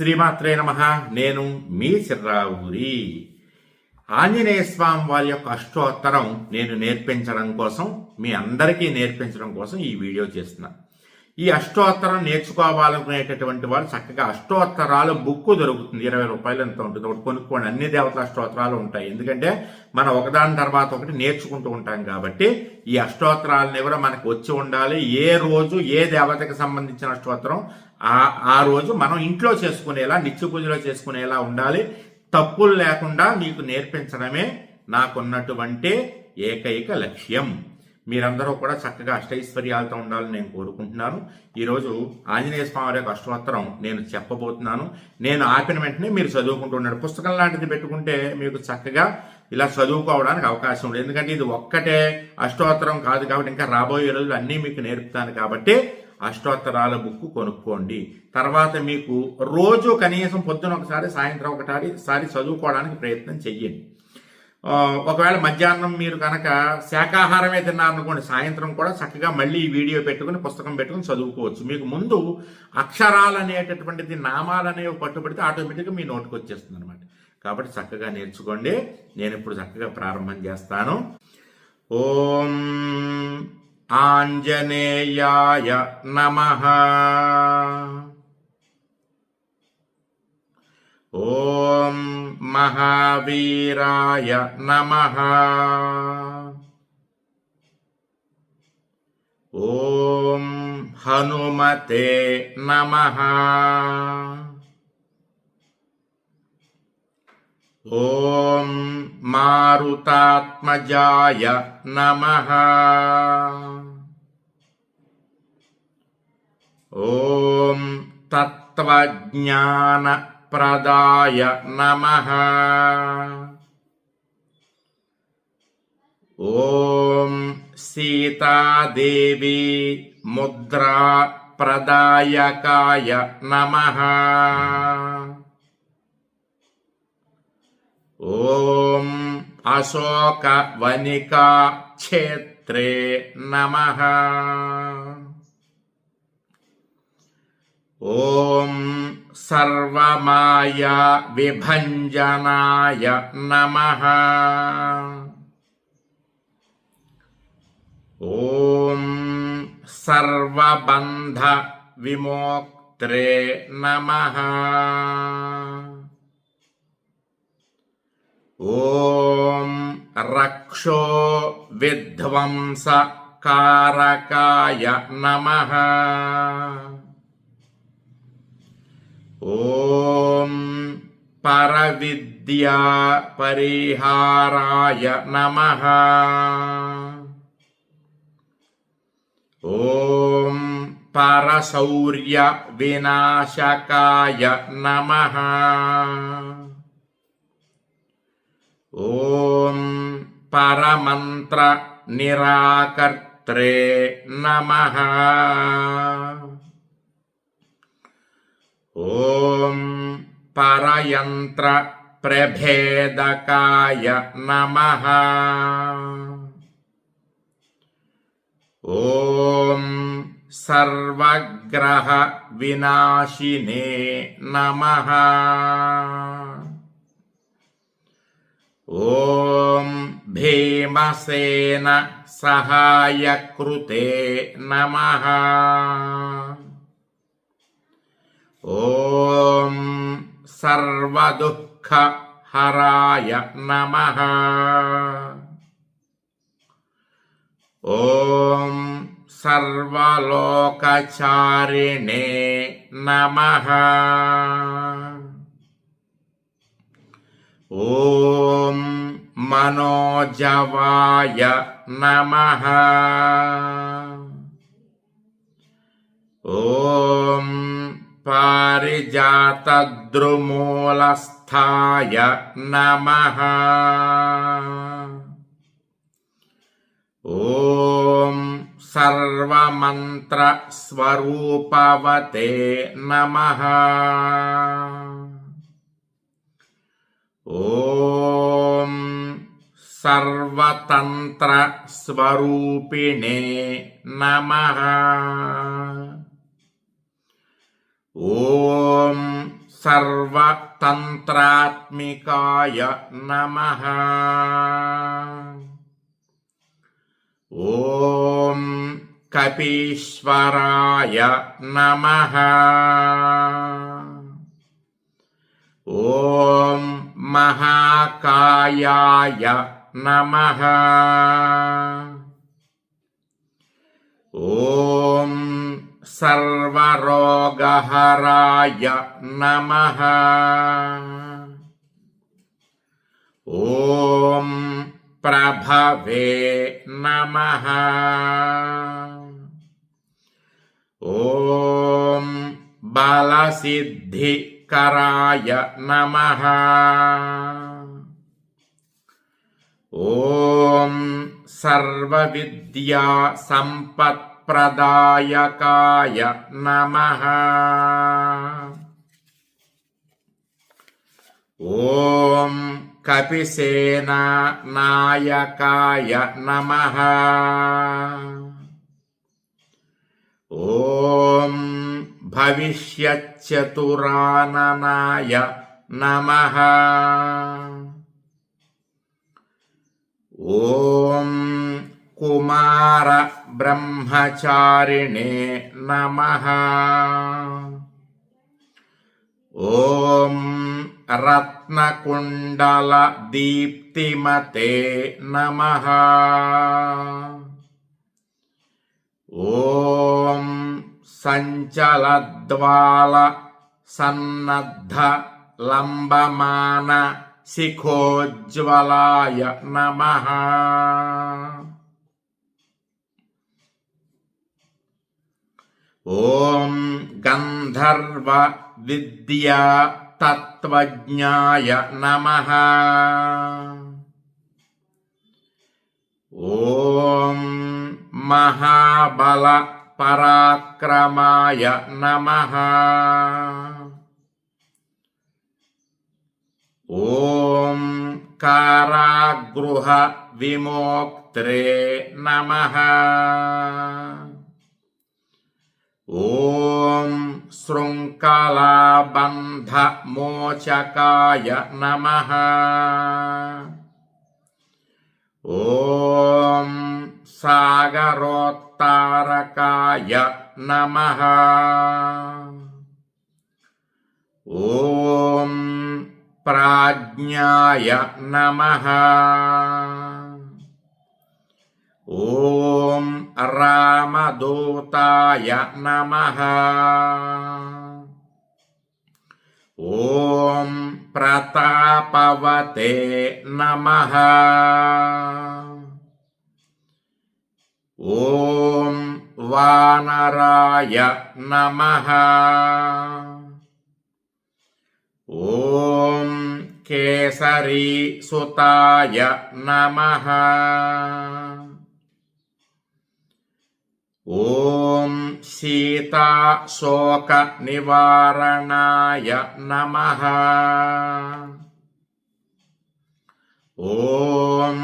శ్రీమాత్రే నమ. నేను మీ చిర్రావూరి. ఆంజనేయ స్వామి వారి యొక్క అష్టోత్తరం నేను నేర్పించడం కోసం మీ అందరికీ నేర్పించడం కోసం ఈ వీడియో చేస్తున్నా. ఈ అష్టోత్తరం నేర్చుకోవాలనుకునేటటువంటి వాళ్ళు చక్కగా అష్టోత్తరాలు బుక్ దొరుకుతుంది. ఇరవై రూపాయలు ఎంత ఉంటుంది. ఒకటి కొనుక్కోండి. అన్ని దేవతల అష్టోత్తరాలు ఉంటాయి. ఎందుకంటే మనం ఒకదాని తర్వాత ఒకటి నేర్చుకుంటూ ఉంటాం కాబట్టి ఈ అష్టోత్తరాలను కూడా మనకు వచ్చి ఉండాలి. ఏ రోజు ఏ దేవతకి సంబంధించిన అష్టోత్తరం ఆ ఆ రోజు మనం ఇంట్లో చేసుకునేలా నిత్య పూజలో చేసుకునేలా ఉండాలి. తప్పులు లేకుండా మీకు నేర్పించడమే నాకున్నటువంటి ఏకైక లక్ష్యం. మీరందరూ కూడా చక్కగా అష్టైశ్వర్యాలతో ఉండాలని నేను కోరుకుంటున్నాను. ఈరోజు ఆంజనేయ స్వామి యొక్క అష్టోత్తరం నేను చెప్పబోతున్నాను. నేను ఆపిన వెంటనే మీరు చదువుకుంటున్నాడు పుస్తకం లాంటిది పెట్టుకుంటే మీకు చక్కగా ఇలా చదువుకోవడానికి అవకాశం ఉంది ఎందుకంటే ఇది ఒక్కటే అష్టోత్తరం కాదు కాబట్టి ఇంకా రాబోయే రోజులు అన్నీ మీకు నేర్పుతాను కాబట్టి అష్టోత్తరాల బుక్ కొనుక్కోండి. తర్వాత మీకు రోజు కనీసం పొద్దున ఒకసారి సాయంత్రం ఒకసారి చదువుకోవడానికి ప్రయత్నం చెయ్యండి. ఒకవేళ మధ్యాహ్నం మీరు కనుక శాకాహారమే తిన్నారనుకోండి సాయంత్రం కూడా చక్కగా మళ్ళీ వీడియో పెట్టుకుని పుస్తకం పెట్టుకుని చదువుకోవచ్చు. మీకు ముందు అక్షరాలు అనేటటువంటిది నామాలు అనేవి పట్టుబడితే ఆటోమేటిక్గా మీ నోటికి వచ్చేస్తుంది అనమాట కాబట్టి చక్కగా నేర్చుకోండి. నేను ఇప్పుడు చక్కగా ప్రారంభం చేస్తాను. ఓం आञ्जनेयाय नमः। ॐ महावीराय नमः। ॐ हनुमते नमः। ॐ మారుతాత్మజాయ నమ. ఓం తత్వజ్ఞాన ప్రదాయ నమ. ఓం సీతాదేవి ముద్రా ప్రదాయకాయ నమ. ఓం అశోక వనికా క్షేత్రే నమ. ఓం సర్వమాయా విభంజనాయ నమ. ఓం సర్వబంధ విమోక్త్రే నమః. ఓం రక్షో విధ్వంసకారకాయ నమ. ఓం పరవిద్యా పరిహారాయ నమ. ఓం పరశౌర్య వినాశకాయ నమ. ॐ परमन्त्रनिराकर्त्रे नमः। ॐ परयन्त्रप्रभेदकाय नमः। ॐ सर्वग्रहविनाशिने नमः। ओम भीमसेन सहाय कृते नमः। ओम ॐ सर्वदुःखहराय नमः। ॐ सर्वलोकचारिणे नमः। నమః ఓం సర్వలోకచారిణే నమః. ఓం మనోజవాయ నమః. ఓం పారిజాతద్రుమూలస్థాయ నమః. ఓం సర్వతంత్ర స్వరూపిణే నమ. ఓం సర్వతంత్రాత్మికాయ నమ. ఓం కపీశ్వరాయ నమ. शिवाय नमः। ॐ सर्वरोगहराय नमः। ओम प्रभवे नमः। ॐ बलसिद्धिकराय नमः। ఓం సర్వవిద్యా సంపత్ప్రదాయకాయ నమ. ఓం కపిసేనా నాయకాయ నమ. ఓం భవిష్యచ్చతురాననాయ నమ. ॐ कुमार ब्रह्मचारिणे नमः। ॐ रत्नकुण्डलदीप्तिमते नमः। ॐ सञ्चलद्वालसन्नद्धलम्बमान शिखोज्वलाय नमः ॐ गन्धर्वविद्या तत्त्वज्ञाय नमः। महाबल पराक्रमाय नमः। తత్వజ్ఞాయ నమ ఓం మహాబల పరాక్రమాయ నమ ఓం కారాగృహ విమోక్త్రే నమ प्राज्ञाय नमः। ॐ रामदूताय नमः। ॐ प्रतापवते नमः। ॐ वानराय नमः। కేసరీ సుతాయ నమ. ఓం సీతా శోక నివారణాయ నమ. ఓం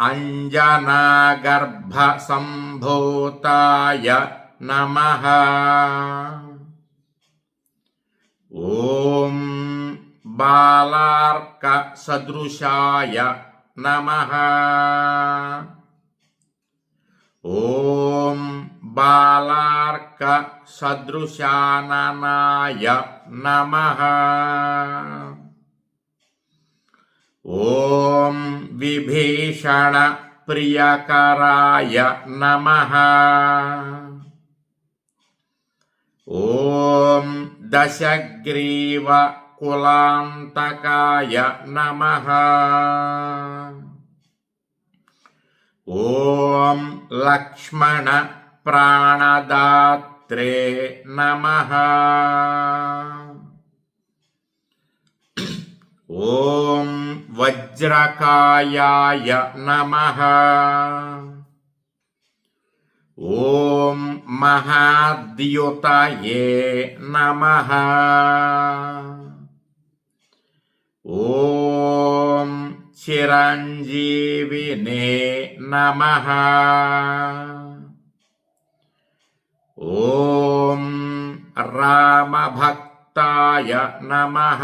అంజనాగర్భ సంభూతాయ నమ. बालार्कसदृशाय नमः। ॐ बालार्कसदृशाननाय नमः। ॐ विभीषणप्रियकराय नमः। ॐ दशग्रीव कुलान्तकाय नमः ॐ लक्ष्मणप्राणदात्रे नमः। ॐ वज्रकायाय नमः। ॐ महाद्युतये नमः। ओम चिरंजीविने नमः। राम भक्ताय नमः।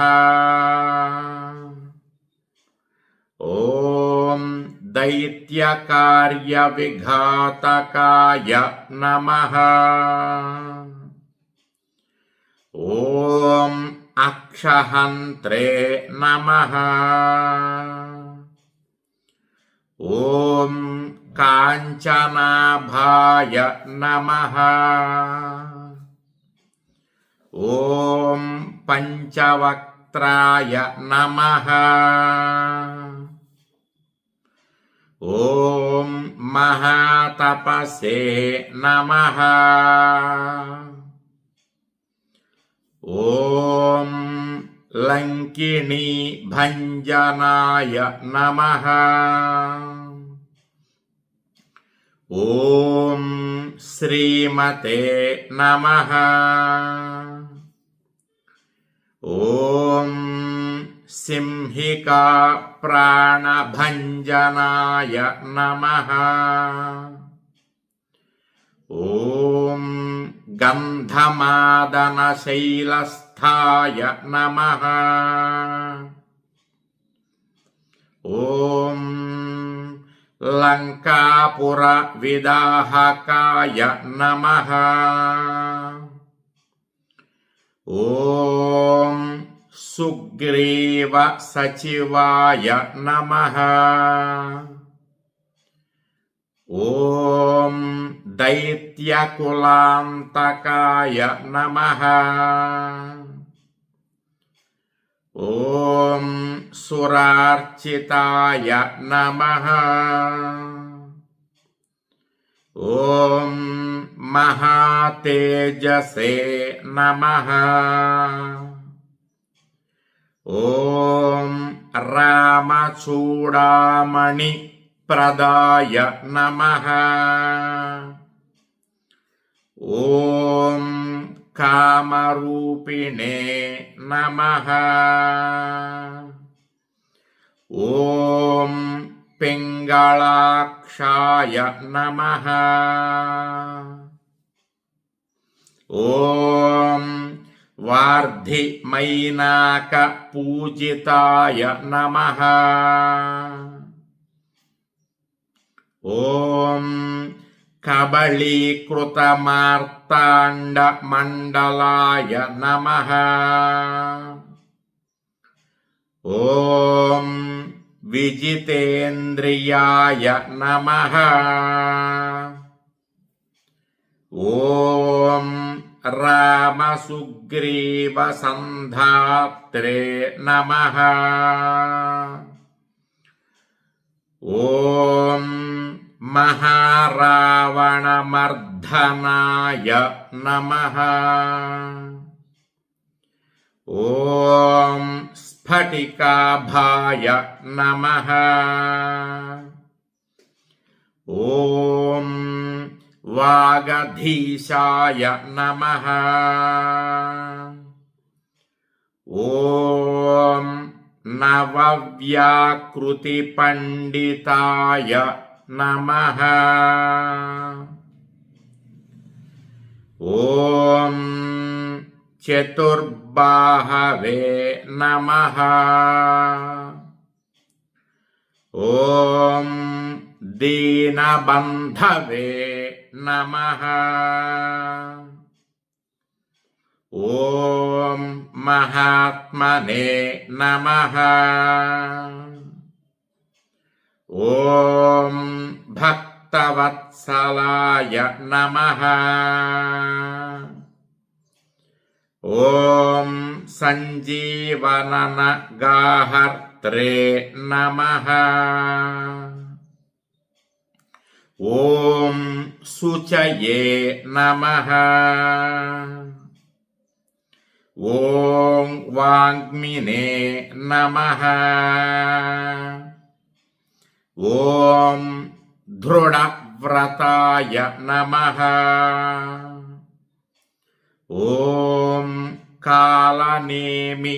ॐ दैत्यकार्यविघातकाय नमः। ओम अक्षहन्त्रे नमः। ॐ काञ्चनाभाय नमः। ॐ पञ्चवक्त्राय नमः। ॐ महातपसे नमः। ॐ लङ्किणी भञ्जनाय नमः ॐ श्रीमते नमः ॐ सिंहिका प्राणभञ्जनाय नमः ॐ गन्धमादनशैलस्थाय नमः ॐ लङ्कापुरविदाहकाय नमः ॐ सुग्रीवसचिवाय नमः ॐ दैत्यकुलान्तकाय नमः ॐ सुरार्चिताय नमः ॐ महातेजसे नमः ॐ रामचूडामणि प्रदाय नमः ॐ कामरूपिणे नमः ॐ पिङ्गळाक्षाय नमः ॐ वार्धिमैनाकपूजिताय नमः ॐ कबलीकृतमार्ताण्डमण्डलाय नमः ॐ विजितेन्द्रियाय नमः ॐ रामसुग्रीवसन्धात्रे नमः ॐ महारावणमर्धनाय नमः। ॐ स्फटिकाभाय नमः। ॐ वागधीशाय नमः। ॐ नवव्याकृतिपण्डिताय नमः ॐ चतुर्बाहवे नमः ॐ दीनबन्धवे नमः ॐ महात्मने नमः ఓం భక్తవత్సలాయ నమ. ఓం సంజీవనన గాహర్త్రే నమ. ఓం శుచయే నమ. ఓం వాగ్మినే నమ. ॐ दृढव्रताय नमः। ॐ कालनेमि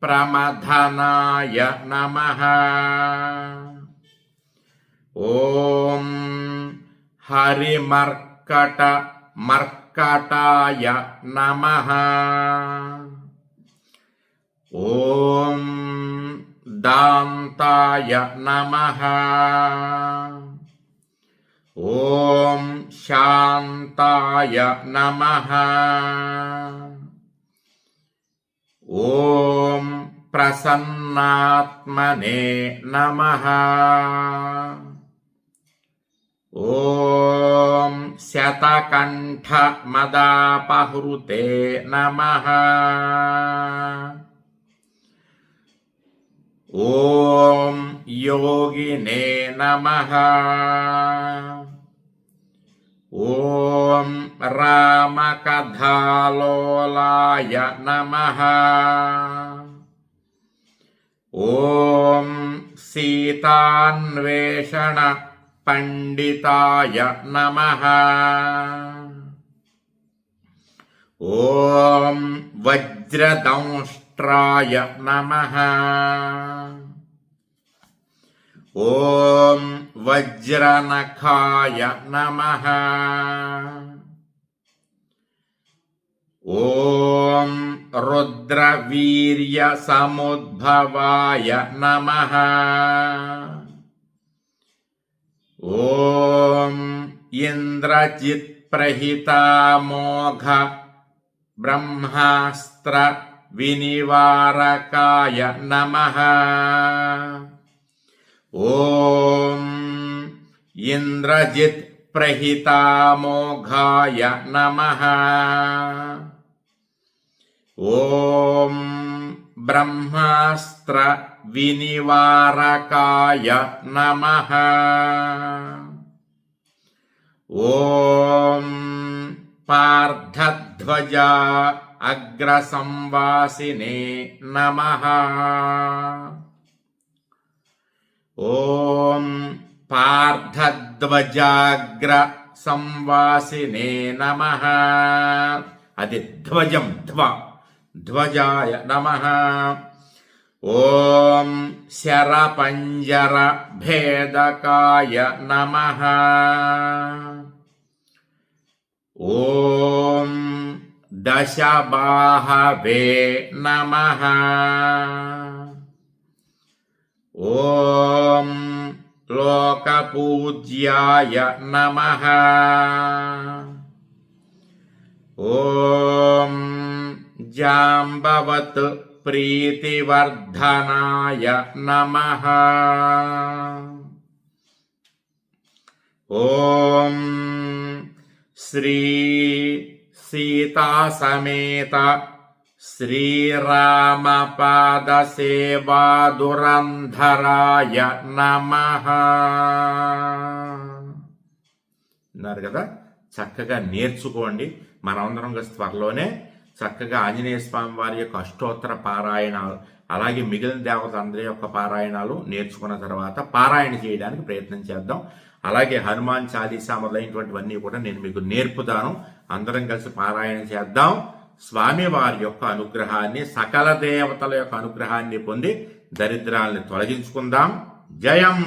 प्रमथनाय नमः। ॐ हरिमर्कटमर्कटाय नमः। ఓం Siddhantaya Namaha Om Shantaya Namaha Om Prasannatmane Namaha. Om Syatakantha Madapahrute Namaha Namaha. ఓం యోగినే నమ. ఓం రామకథాలోలాయ నమ. ఓం సీతాన్వేషణ పండితాయ నమ. ఓం వజ్రదంష్ట य नमः। ओम वज्रनखाय नमः। ओम रुद्रवीर्य समुद्भवाय नमः। ॐ इन्द्रजित्प्रहितामोघ ब्रह्मास्त्र विनिवारकाय नमः। ओम इंद्रजित प्रहितामोघाय नमः। ओम ब्रह्मास्त्र विनिवारकाय नमः। ओम पार्थध्वजा అగ్రసంవాసినే నమ. ఓం పార్థధ్వజాగ్ర సంవాసినే నమ. అది ధ్వజం ధ్వ ధ్వజాయ నమ. ఓం శరపంజర భేదకాయ నమ. ఓం దశబాహవే నమ. ఓం లోకపూజ్యాయ నమ. ఓం జాంబవత్ ప్రీతివర్ధనాయ నమ. ఓం శ్రీ సీతాసమేత శ్రీరామపాదసేవాదురంధరాయ నమ. అన్నారు కదా? చక్కగా నేర్చుకోండి. మనందరం త్వరలోనే చక్కగా ఆంజనేయ స్వామి వారి యొక్క అష్టోత్తర పారాయణాలు అలాగే మిగిలిన దేవత అందరి యొక్క పారాయణాలు నేర్చుకున్న తర్వాత పారాయణ చేయడానికి ప్రయత్నం చేద్దాం. అలాగే హనుమాన్ చాలీసా మొదలైనటువంటివన్నీ కూడా నేను మీకు నేర్పుతాను. అందరం కలిసి పారాయణ చేద్దాం. స్వామి వారి యొక్క అనుగ్రహాన్ని సకల దేవతల యొక్క అనుగ్రహాన్ని పొంది దరిద్రాల్ని తొలగించుకుందాం. జయం!